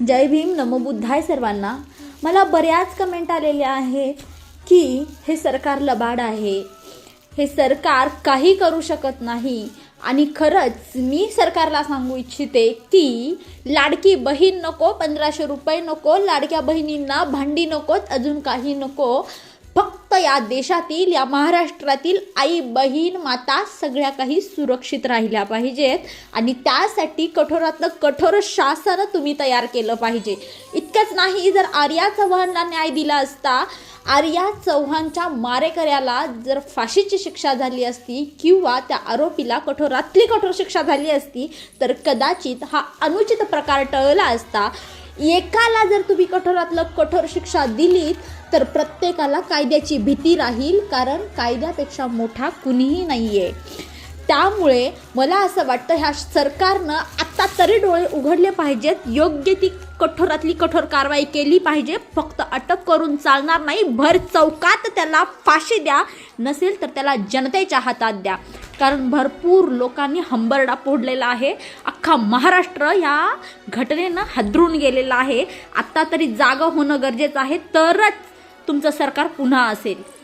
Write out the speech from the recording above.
जय भीम नमोबुद्धाय सर्वांना. मला बऱ्याच कमेंट आलेल्या आहेत की हे सरकार लबाड आहे. हे सरकार काही करू शकत नाही. आणि खरंच मी सरकारला सांगू इच्छिते की लाडकी बहीण नको पंधराशे रुपये नको लाडक्या बहिणींना भांडी नकोत अजून काही नको. या देशातील या महाराष्ट्रातील आई बहीण माता सगळ्या काही सुरक्षित राहिल्या पाहिजेत. आणि त्यासाठी कठोरातलं कठोर शासन तुम्ही तयार केलं पाहिजे. इतकंच नाही जर आर्या चव्हाणला न्याय दिला असता आर्या चव्हाणच्या मारेकऱ्याला जर फाशीची शिक्षा झाली असती किंवा त्या आरोपीला कठोरातली कठोर शिक्षा झाली असती तर कदाचित हा अनुचित प्रकार टळला असता. एकाला जर तुम्ही कठोरातलं कठोर शिक्षा दिलीत तर प्रत्येकाला कायद्याची भीती राहील कारण कायद्यापेक्षा मोठा कुणीही नाही आहे त्यामुळे मला असं वाटतं ह्या सरकारनं आत्ता तरी डोळे उघडले पाहिजेत. योग्य ती कठोरातली कठोर कारवाई केली पाहिजे. फक्त अटक करून चालणार नाही. भर चौकात त्याला फाशी द्या. नसेल तर त्याला जनतेच्या हातात द्या. कारण भरपूर लोकांनी हंबरडा फोडलेला आहे. अख्खा महाराष्ट्र या घटनेनं हादरून गेलेला आहे. आत्ता तरी जागं होणं गरजेचं आहे. तरच तुमचं सरकार पुन्हा असेल.